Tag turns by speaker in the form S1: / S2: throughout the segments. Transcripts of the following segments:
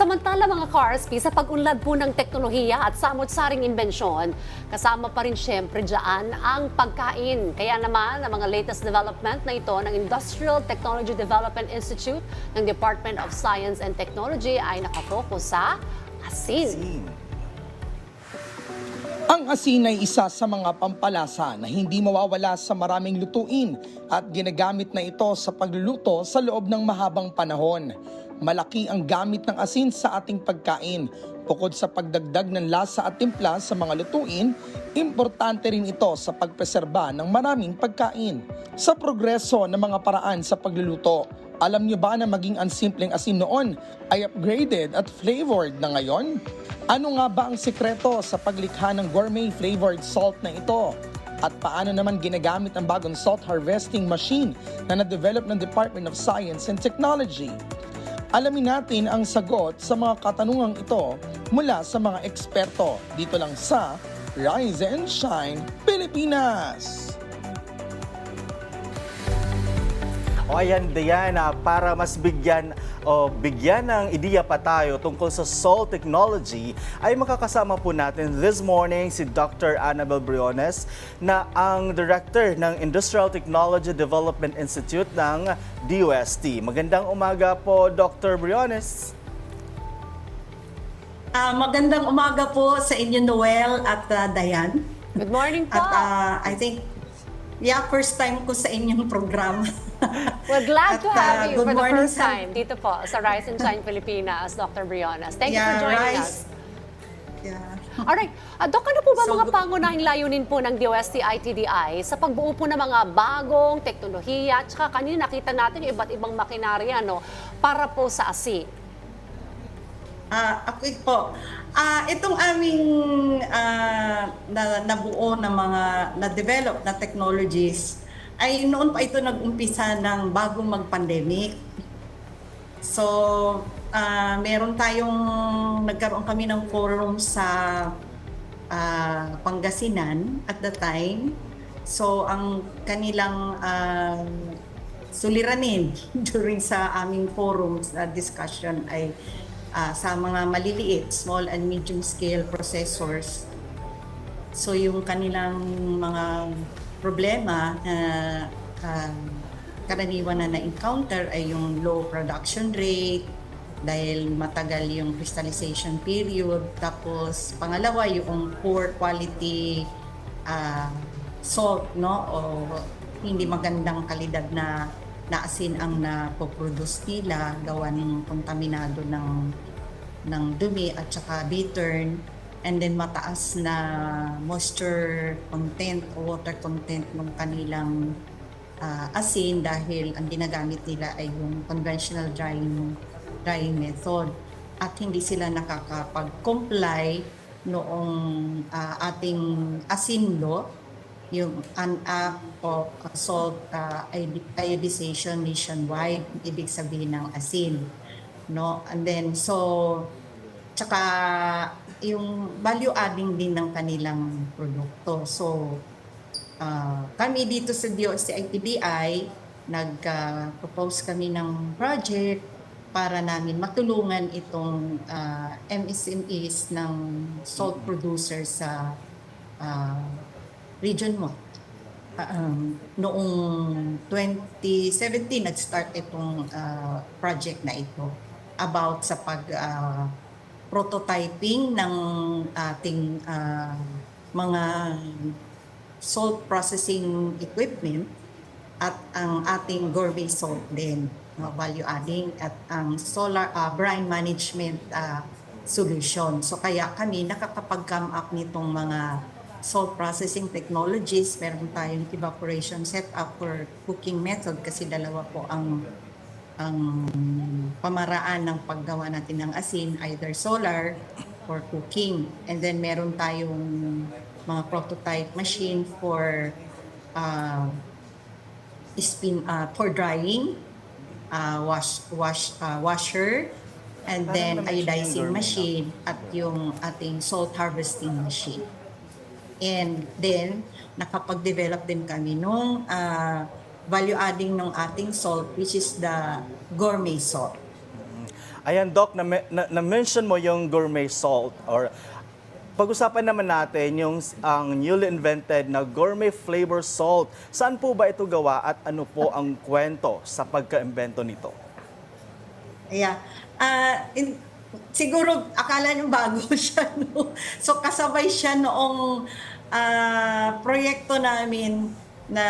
S1: Samantala mga ka-RSP, sa pag-unlad po ng teknolohiya at samot-saring imbensyon, kasama pa rin syempre dyan ang pagkain. Kaya naman, ang mga latest development na ito ng Industrial Technology Development Institute ng Department of Science and Technology ay nakafocus sa asin.
S2: Ang asin ay isa sa mga pampalasa na hindi mawawala sa maraming lutuin at ginagamit na ito sa pagluluto sa loob ng mahabang panahon. Malaki ang gamit ng asin sa ating pagkain. Bukod sa pagdagdag ng lasa at timpla sa mga lutuin, importante rin ito sa pagpreserba ng maraming pagkain. Sa progreso ng mga paraan sa pagluluto, alam niyo ba na maging ang simpleng asin noon ay upgraded at flavored na ngayon? Ano nga ba ang sikreto sa paglikha ng gourmet flavored salt na ito? At paano naman ginagamit ang bagong salt harvesting machine na na-develop ng Department of Science and Technology? Alamin natin ang sagot sa mga katanungang ito mula sa mga eksperto dito lang sa Rise and Shine Pilipinas!
S3: O ayan, Diana, para mas bigyan o bigyan ng ideya pa tayo tungkol sa salt technology, ay makakasama po natin this morning si Dr. Annabel Briones na ang Director ng Industrial Technology Development Institute ng DUST. Magandang umaga po, Dr. Briones.
S4: Ah, magandang umaga po sa inyo Noel at ah, Dayan.
S1: Good morning po!
S4: At ah, I think yeah, first time ko sa inyong program.
S1: We're glad to
S4: at, ah,
S1: have you
S4: good
S1: for the
S4: morning
S1: first time dito po sa Rise and Shine Pilipinas, Dr. Briones. Thank you
S4: yeah,
S1: for joining
S4: Rice.
S1: us.
S4: Yeah.
S1: Alright, uh, Doc, ano po ba
S4: So,
S1: mga
S4: gu-
S1: pangunahing layunin po ng DOST ITDI sa pagbuo po ng mga bagong teknolohiya at saka kanina nakita natin yung iba't ibang makinarya no, para po sa asin?
S4: Ah, ako po. Ah, itong aming ah, na, nabuo na mga na-develop na technologies ay noon pa ito nag-umpisa ng bagong mag-pandemic. So, ah, meron tayong nagkaroon kami ng forum sa ah, Pangasinan at the time. So, ang kanilang ah, suliranin during sa aming forum sa discussion ay ah, sa mga maliliit, small and medium scale processors. So yung kanilang mga problema na ah, karaniwan na na-encounter ay yung low production rate dahil matagal yung crystallization period. Tapos pangalawa yung poor quality ah, salt, no? O hindi magandang kalidad na na asin ang napoproduce nila gawa ng kontaminado ng ng dumi at saka bittern and then mataas na moisture content o water content ng kanilang ah, asin dahil ang ginagamit nila ay yung conventional drying drying method. At hindi sila nakakapag-comply noong ah, ating asin law yung UNAP o salt uh, iod- iodization nationwide, ibig sabihin ng asin. No? And then, so, tsaka yung value adding din ng kanilang produkto. So, ah, kami dito sa DOST-ITBI, nag-propose kami ng project para namin matulungan itong ah, MSMEs ng salt producers sa ah, region mo. Ah, um, noong 2017 nag-start itong ah, project na ito about sa pag ah, prototyping ng ating ah, mga salt processing equipment at ang ating gourmet salt din, no, value adding at ang solar ah, brine management ah, solution. So kaya kami nakakapag-come up nitong mga salt processing technologies. Meron tayong evaporation setup for cooking method kasi dalawa po ang ang pamaraan ng paggawa natin ng asin, either solar or cooking. And then meron tayong mga prototype machine for uh, spin uh, for drying, uh, wash wash uh, washer, and then iodizing machine at yung ating salt harvesting machine. And then, nakapag-develop din kami nung ah, value adding ng ating salt, which is the gourmet salt.
S3: Ayan, Doc, na, na, na-mention mo yung gourmet salt or pag-usapan naman natin yung ang newly invented na gourmet flavor salt. Saan po ba ito gawa at ano po ang kwento sa pagka-imbento nito?
S4: Yeah. Ah, in- siguro akala niyo bago siya, no? So kasabay siya noong ah, proyekto namin na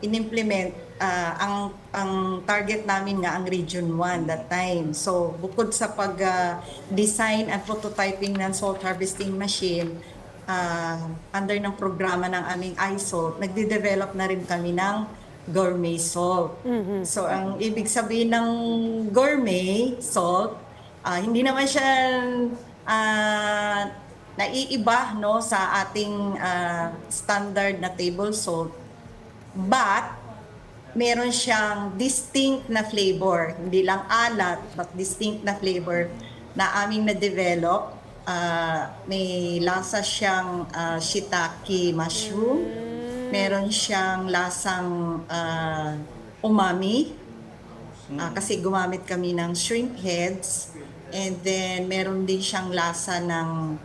S4: inimplement ah, ang ang target namin nga ang Region 1 that time. So bukod sa pag ah, design at prototyping ng salt harvesting machine ah, under ng programa ng aming iSalt, nagde-develop na rin kami ng gourmet salt. So ang ibig sabihin ng gourmet salt, ah, hindi naman siya ah, naiiba no sa ating ah, standard na table salt. But meron siyang distinct na flavor, hindi lang alat, but distinct na flavor na aming na-develop. Ah, may lasa siyang ah, shiitake mushroom, meron siyang lasang ah, umami, Ah, kasi gumamit kami ng shrimp heads, and then meron din siyang lasa ng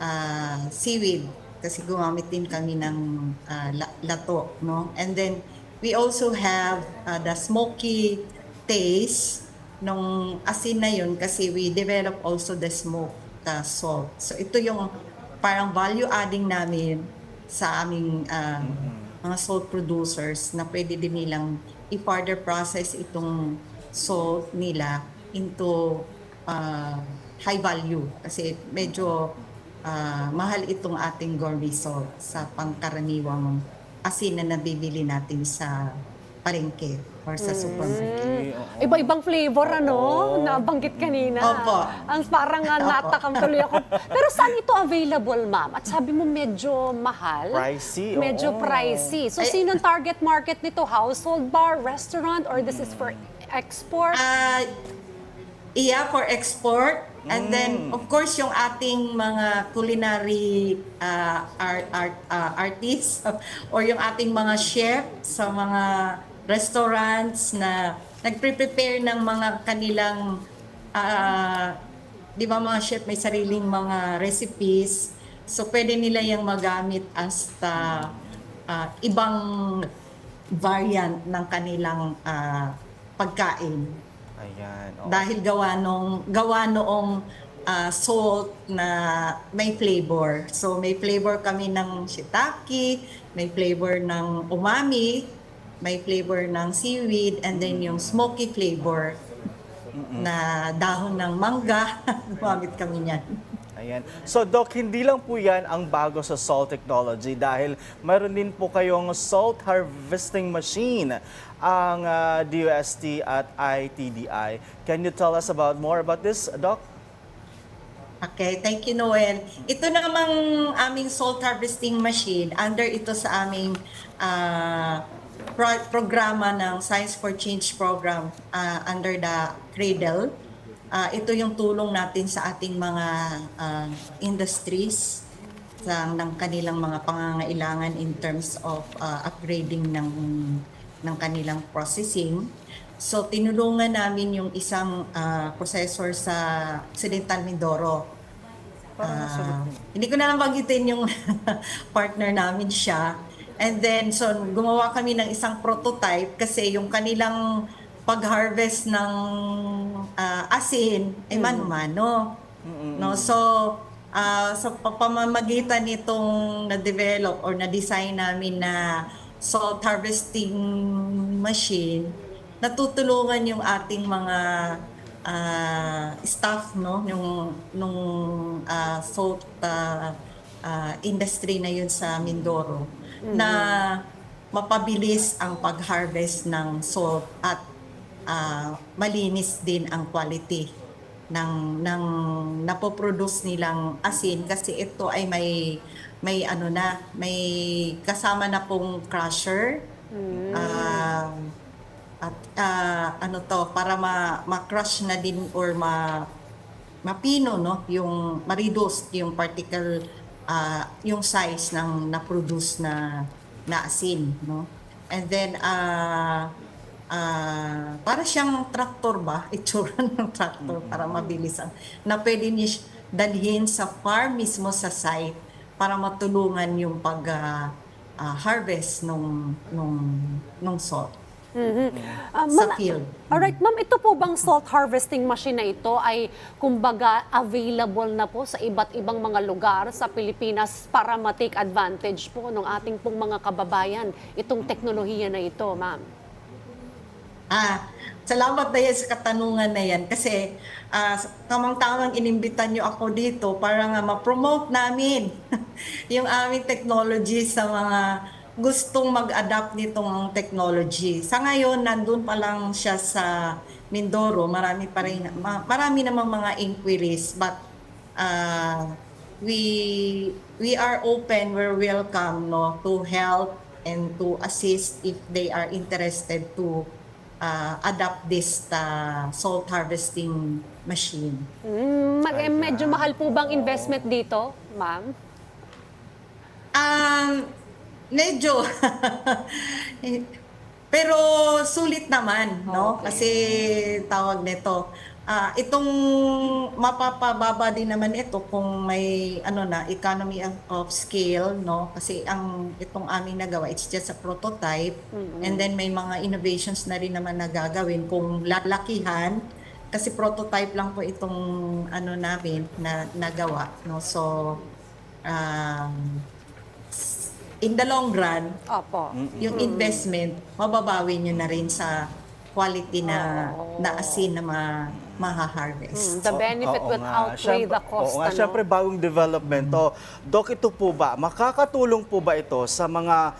S4: ah, seaweed, kasi gumamit din kami ng la- lato, no? And then we also have ah, the smoky taste nung asin na yun kasi we develop also the smoke ah, salt. So ito yung parang value adding namin sa aming ah, mga salt producers na pwede din nilang i-further process itong salt nila into ah, high value kasi medyo ah, mahal itong ating gourmet salt sa pangkaraniwang asin na nabibili natin sa palengke or sa supermarket.
S1: Iba-ibang flavor, ano?
S3: Oo.
S1: Nabanggit kanina.
S4: Opo.
S1: Ang parang nga
S4: Opo.
S1: natakam tuloy ako. Pero saan ito available, ma'am? At sabi mo medyo mahal.
S3: Pricey,
S1: Medyo
S3: oo.
S1: pricey. So,
S4: Ay-
S1: sinong target market nito? Household bar, restaurant, or this is for export?
S4: Ah, iya for export. And then, of course, yung ating mga culinary ah, art, art, ah, artists or yung ating mga chef sa mga restaurants na nagpre-prepare ng mga kanilang, ah, di ba mga chef may sariling mga recipes. So, pwede nila yung magamit as the, ah, ibang variant ng kanilang ah, pagkain
S3: Ayan. oo.
S4: dahil gawa nung gawa noong ah, salt na may flavor. So may flavor kami ng shiitake, may flavor ng umami, may flavor ng seaweed and then yung smoky flavor na dahon ng mangga. Gumamit kami niyan.
S3: Ayan. So Doc, hindi lang po yan ang bago sa salt technology dahil mayroon din po kayong salt harvesting machine ang ah, DUST at ITDI. Can you tell us about more about this, Doc?
S4: Okay, thank you Noel. Ito namang aming salt harvesting machine, under ito sa aming ah, pro- programa ng Science for Change program ah, under the Cradle. Ah, ito yung tulong natin sa ating mga ah, industries sa ng kanilang mga pangangailangan in terms of ah, upgrading ng ng kanilang processing. So tinulungan namin yung isang ah, processor sa Occidental Mindoro. Ah, hindi ko na lang banggitin yung partner namin siya. And then, so gumawa kami ng isang prototype kasi yung kanilang pag-harvest ng ah, asin ay mano-mano. No? So, ah, sa pamamagitan nitong na-develop or na-design namin na salt harvesting machine, natutulungan yung ating mga ah, staff no? Yung nung ah, salt ah, ah, industry na yun sa Mindoro na mapabilis ang pag-harvest ng salt at ah, malinis din ang quality ng ng napoproduce nilang asin kasi ito ay may may ano na may kasama na pong crusher. Ah, at ah, ano to para ma ma-crush na din or ma mapino no? Yung ma-reduce yung particle ah, yung size ng na-produce na na asin no? And then ah ah, para siyang traktor ba? Itsura ng traktor para mabilis ang na pwede niya dalhin sa farm mismo sa site para matulungan yung pag ah, ah, harvest nung nung nung salt
S1: Ah,
S4: sa
S1: ma'am,
S4: field.
S1: Alright, ma'am, ito po bang salt harvesting machine na ito ay kumbaga available na po sa iba't ibang mga lugar sa Pilipinas para ma-take advantage po ng ating pong mga kababayan itong teknolohiya na ito, ma'am?
S4: Ah, salamat na sa katanungan na yan kasi ah, tamang-tamang inimbitan nyo ako dito para nga ma-promote namin yung aming technology sa mga gustong mag-adapt nitong technology. Sa ngayon, nandun pa lang siya sa Mindoro. Marami pa rin, ma- marami namang mga inquiries but ah, we we are open, we're welcome no to help and to assist if they are interested to uh, adopt this uh, salt harvesting machine.
S1: Mm, mag- eh, medyo mahal po bang investment dito, ma'am?
S4: Um, medyo. Pero sulit naman, no? Kasi tawag nito, ah, itong mapapababa din naman ito kung may ano na economy of- scale, no? Kasi ang itong aming nagawa, it's just a prototype and then may mga innovations na rin naman na gagawin kung lalakihan kasi prototype lang po itong ano namin na nagawa, no? So um, in the long run,
S1: Opo.
S4: yung investment, mababawi nyo na rin sa quality na, na asin na ma, maha-harvest.
S1: Mm, the benefit
S3: Oo nga.
S1: outweigh
S3: Siyempre-
S1: the cost.
S3: Oo nga,
S1: ano?
S3: syempre bagong development to. Dok, ito po ba, makakatulong po ba ito sa mga,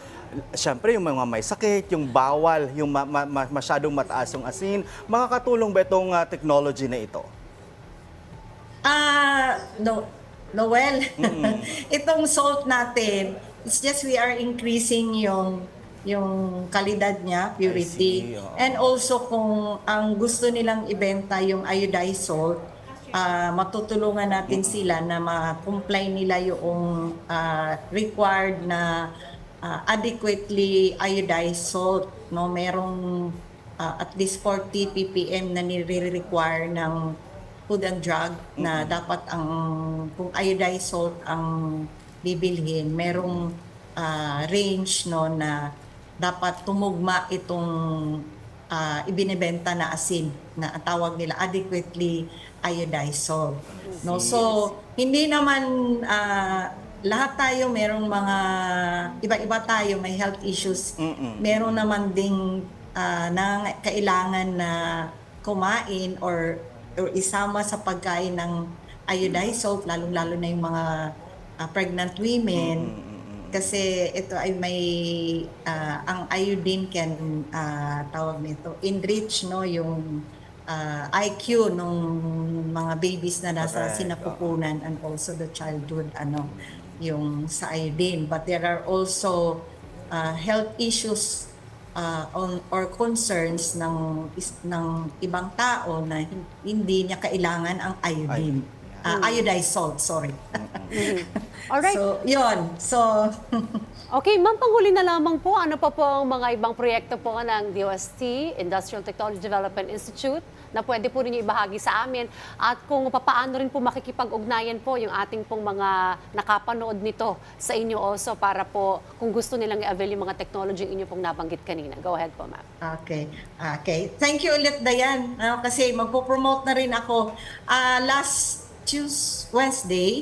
S3: syempre yung mga may sakit, yung bawal, yung ma- ma- ma- masyadong mataas yung asin, makakatulong ba itong ah, technology na ito?
S4: Ah, no, Noel, itong salt natin, it's just we are increasing yung yung kalidad niya, purity.
S3: See, oo.
S4: And also kung ang gusto nilang ibenta yung iodized salt, ah, matutulungan natin sila na ma-comply nila yung ah, required na ah, adequately iodized salt. No, merong ah, at least 40 ppm na nire-require ng Food and Drug na dapat ang kung iodized salt ang bibilhin, merong ah, range no na dapat tumugma itong ah, ibinebenta na asin na ang tawag nila adequately iodized salt. No, so hindi naman ah, lahat tayo merong mga iba-iba tayo may health issues. Meron naman ding ah, na kailangan na kumain or or isama sa pagkain ng iodized salt lalong-lalo na yung mga ah, pregnant women kasi ito ay may ah, ang iodine can ah, tawag nito enrich no yung ah, IQ ng mga babies na nasa
S3: Correct,
S4: sinapupunan and also the childhood ano yung sa iodine. But there are also ah, health issues ah, on or concerns ng is, ng ibang tao na hin- hindi niya kailangan ang iodine Ah, iodized salt sorry
S1: Alright.
S4: so yon so
S1: Okay, ma'am, panghuli na lamang po, ano pa po ang mga ibang proyekto po ng DOST, Industrial Technology Development Institute, na pwede po ninyo ibahagi sa amin at kung papaano rin po makikipag-ugnayan po yung ating pong mga nakapanood nito sa inyo also para po kung gusto nilang i-avail yung mga technology yung inyo pong nabanggit kanina. Go ahead po, ma'am.
S4: Okay. Okay. Thank you ulit, Dayan. Ano, kasi magpo-promote na rin ako. Ah, last Tuesday, Wednesday,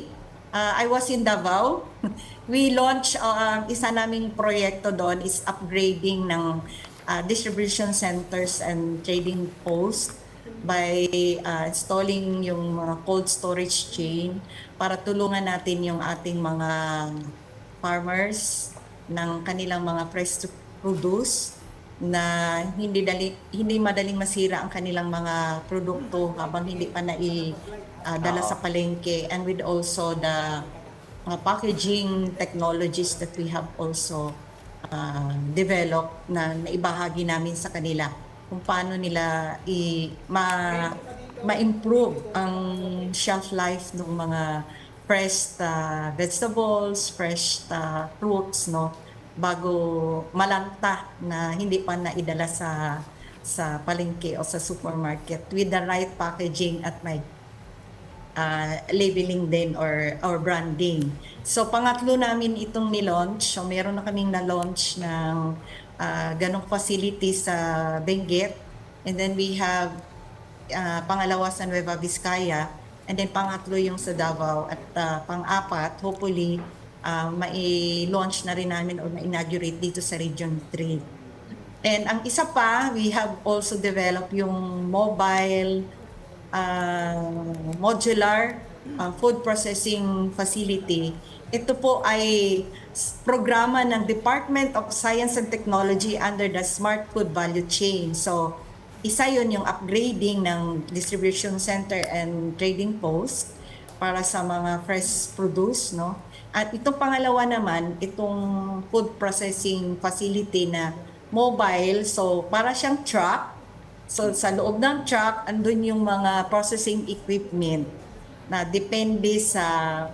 S4: ah, I was in Davao. We launched ang isa naming proyekto doon is upgrading ng ah, distribution centers and trading posts by ah, installing yung mga cold storage chain para tulungan natin yung ating mga farmers ng kanilang mga fresh produce na hindi dali hindi madaling masira ang kanilang mga produkto habang hindi pa nai ah, dala sa palengke. And with also the mga packaging technologies that we have also uh, developed na naibahagi namin sa kanila kung paano nila i ma ma-improve ang shelf life ng mga fresh uh, vegetables, fresh uh, fruits no bago malanta na hindi pa naidala sa sa palengke o sa supermarket with the right packaging at may uh, labeling din or or branding. So pangatlo namin itong ni-launch. So meron na kaming na-launch ng uh, ganong facility sa Benguet. And then we have uh, pangalawa sa Nueva Vizcaya. And then pangatlo yung sa Davao. At uh, pang-apat, hopefully, uh, mai-launch na rin namin or ma-inaugurate dito sa Region 3. And ang isa pa, we have also developed yung mobile uh, modular uh, food processing facility. Ito po ay programa ng Department of Science and Technology under the Smart Food Value Chain. So, isa yun yung upgrading ng distribution center and trading post para sa mga fresh produce, no? At itong pangalawa naman, itong food processing facility na mobile, so para siyang truck, So sa loob ng truck, andun yung mga processing equipment na depende sa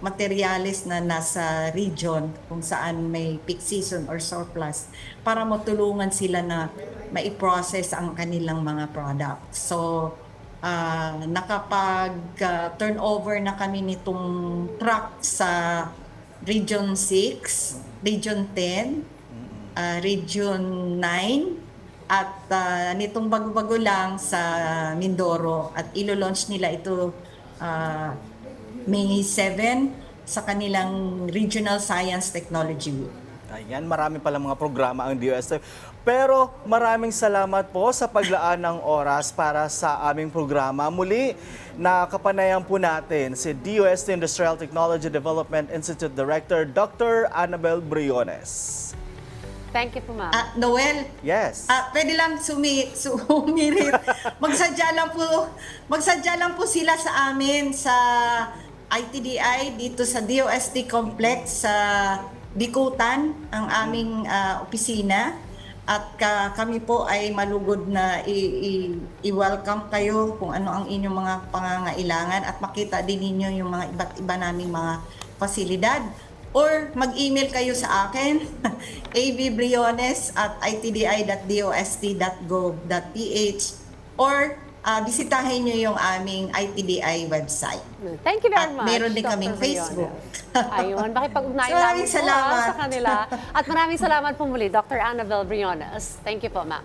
S4: materyales na nasa region kung saan may peak season or surplus para matulungan sila na mai-process ang kanilang mga products. So ah, nakapag-turnover na kami nitong truck sa Region 6, Region 10, ah, Region 9, at ah, nitong bago-bago lang sa Mindoro at ilo-launch nila ito ah, May 7 sa kanilang Regional Science Technology Week.
S3: Ayan, marami pala mga programa ang DOST. Pero maraming salamat po sa paglaan ng oras para sa aming programa. Muli, nakapanayan po natin si DOST Industrial Technology Development Institute Director Dr. Annabel Briones.
S1: Thank you po, ma'am.
S4: Ah, Noel,
S3: Yes.
S4: ah, pwede lang sumi, sumirit. Magsadya lang po, magsadya lang po sila sa amin sa ITDI dito sa DOST Complex sa Bikutan, ang aming ah, opisina. At ka, kami po ay malugod na i-welcome kayo kung ano ang inyong mga pangangailangan at makita din ninyo yung mga iba't iba naming mga pasilidad. Or mag-email kayo sa akin, avbriones at itdi.dost.gov.ph or ah, bisitahin nyo yung aming ITDI website.
S1: Thank you very
S4: At
S1: much.
S4: meron din
S1: Dr.
S4: kaming. Facebook.
S1: Ayun, makipag-ugnayan
S4: Maraming
S1: namin po, ah,
S4: salamat.
S1: sa kanila. At maraming salamat po muli, Dr. Annabel Briones. Thank you po, ma'am.